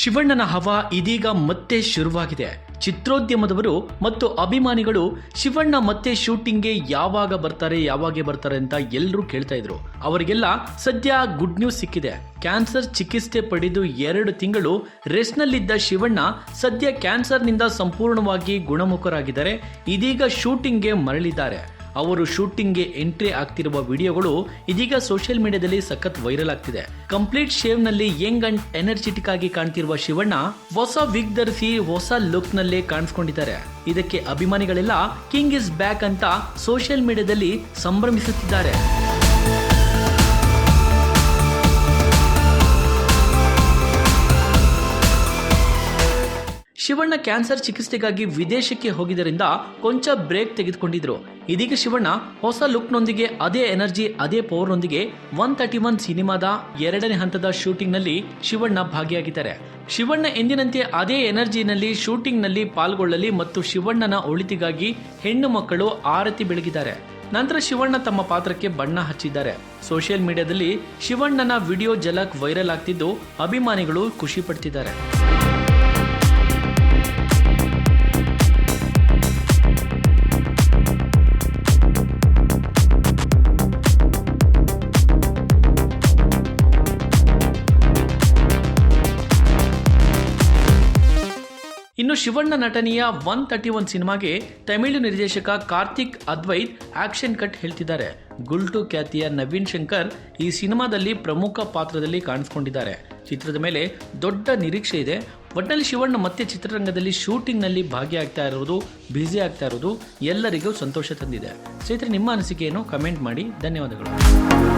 ಶಿವಣ್ಣನ ಹವಾ ಇದೀಗ ಮತ್ತೆ ಶುರುವಾಗಿದೆ. ಚಿತ್ರೋದ್ಯಮದವರು ಮತ್ತು ಅಭಿಮಾನಿಗಳು ಶಿವಣ್ಣ ಮತ್ತೆ ಶೂಟಿಂಗ್ಗೆ ಯಾವಾಗ ಬರ್ತಾರೆ ಯಾವಾಗ ಬರ್ತಾರೆ ಅಂತ ಎಲ್ಲರೂ ಕೇಳ್ತಾ ಇದ್ರು. ಅವರಿಗೆಲ್ಲ ಸದ್ಯ ಗುಡ್ ನ್ಯೂಸ್ ಸಿಕ್ಕಿದೆ. ಕ್ಯಾನ್ಸರ್ ಚಿಕಿತ್ಸೆ ಪಡೆದು ಎರಡು ತಿಂಗಳು ರೆಸ್ಟ್ನಲ್ಲಿದ್ದ ಶಿವಣ್ಣ ಸದ್ಯ ಕ್ಯಾನ್ಸರ್ನಿಂದ ಸಂಪೂರ್ಣವಾಗಿ ಗುಣಮುಖರಾಗಿದ್ದಾರೆ. ಇದೀಗ ಶೂಟಿಂಗ್ಗೆ ಮರಳಿದ್ದಾರೆ. ಅವರು ಶೂಟಿಂಗ್ಗೆ ಎಂಟ್ರಿ ಆಗ್ತಿರುವ ವಿಡಿಯೋಗಳು ಇದೀಗ ಸೋಷಿಯಲ್ ಮೀಡಿಯಾದಲ್ಲಿ ಸಖತ್ ವೈರಲ್ ಆಗ್ತಿದೆ. ಕಂಪ್ಲೀಟ್ ಶೇವ್ನಲ್ಲಿ ಯಂಗ್ ಅಂಡ್ ಎನರ್ಜೆಟಿಕ್ ಆಗಿ ಕಾಣ್ತಿರುವ ಶಿವಣ್ಣ ಹೊಸ ವಿಗ್ ಧರಿಸಿ ಹೊಸ ಲುಕ್ ನಲ್ಲೇ ಕಾಣಿಸ್ಕೊಂಡಿದ್ದಾರೆ. ಇದಕ್ಕೆ ಅಭಿಮಾನಿಗಳೆಲ್ಲ ಕಿಂಗ್ ಇಸ್ ಬ್ಯಾಕ್ ಅಂತ ಸೋಷಿಯಲ್ ಮೀಡಿಯಾದಲ್ಲಿ ಸಂಭ್ರಮಿಸುತ್ತಿದ್ದಾರೆ. ಶಿವಣ್ಣ ಕ್ಯಾನ್ಸರ್ ಚಿಕಿತ್ಸೆಗಾಗಿ ವಿದೇಶಕ್ಕೆ ಹೋಗಿದ್ದರಿಂದ ಕೊಂಚ ಬ್ರೇಕ್ ತೆಗೆದುಕೊಂಡಿದ್ರು. ಇದೀಗ ಶಿವಣ್ಣ ಹೊಸ ಲುಕ್ನೊಂದಿಗೆ ಅದೇ ಎನರ್ಜಿ, ಅದೇ ಪವರ್ನೊಂದಿಗೆ ಒನ್ ತರ್ಟಿ ಒನ್ ಸಿನಿಮಾದ ಎರಡನೇ ಹಂತದ ಶೂಟಿಂಗ್ನಲ್ಲಿ ಶಿವಣ್ಣ ಭಾಗಿಯಾಗಿದ್ದಾರೆ. ಶಿವಣ್ಣ ಎಂದಿನಂತೆ ಅದೇ ಎನರ್ಜಿನಲ್ಲಿ ಶೂಟಿಂಗ್ನಲ್ಲಿ ಪಾಲ್ಗೊಳ್ಳಲಿ ಮತ್ತು ಶಿವಣ್ಣನ ಒಳಿತಿಗಾಗಿ ಹೆಣ್ಣು ಮಕ್ಕಳು ಆರತಿ ಬೆಳಗಿದ್ದಾರೆ. ನಂತರ ಶಿವಣ್ಣ ತಮ್ಮ ಪಾತ್ರಕ್ಕೆ ಬಣ್ಣ ಹಚ್ಚಿದ್ದಾರೆ. ಸೋಷಿಯಲ್ ಮೀಡಿಯಾದಲ್ಲಿ ಶಿವಣ್ಣನ ವಿಡಿಯೋ ಜಲಕ್ ವೈರಲ್ ಆಗ್ತಿದ್ದು ಅಭಿಮಾನಿಗಳು ಖುಷಿ ಪಡ್ತಿದ್ದಾರೆ. ಇನ್ನು ಶಿವಣ್ಣ ನಟನೆಯ ಒನ್ ತರ್ಟಿ ಒನ್ ಸಿನಿಮಾಗೆ ತಮಿಳು ನಿರ್ದೇಶಕ ಕಾರ್ತಿಕ್ ಅದ್ವೈತ್ ಆಕ್ಷನ್ ಕಟ್ ಹೇಳ್ತಿದ್ದಾರೆ. ಗುಲ್ಟು ಖ್ಯಾತಿಯ ನವೀನ್ ಶಂಕರ್ ಈ ಸಿನಿಮಾದಲ್ಲಿ ಪ್ರಮುಖ ಪಾತ್ರದಲ್ಲಿ ಕಾಣಿಸ್ಕೊಂಡಿದ್ದಾರೆ. ಚಿತ್ರದ ಮೇಲೆ ದೊಡ್ಡ ನಿರೀಕ್ಷೆ ಇದೆ. ಒಟ್ಟಿನಲ್ಲಿ ಶಿವಣ್ಣ ಮತ್ತೆ ಚಿತ್ರರಂಗದಲ್ಲಿ ಶೂಟಿಂಗ್ನಲ್ಲಿ ಭಾಗಿಯಾಗ್ತಾ ಇರೋದು, ಬ್ಯುಸಿ ಆಗ್ತಾ ಇರೋದು ಎಲ್ಲರಿಗೂ ಸಂತೋಷ ತಂದಿದೆ. ಸ್ನೇಹಿತರೆ, ನಿಮ್ಮ ಅನಿಸಿಕೆಯನ್ನು ಕಮೆಂಟ್ ಮಾಡಿ. ಧನ್ಯವಾದಗಳು.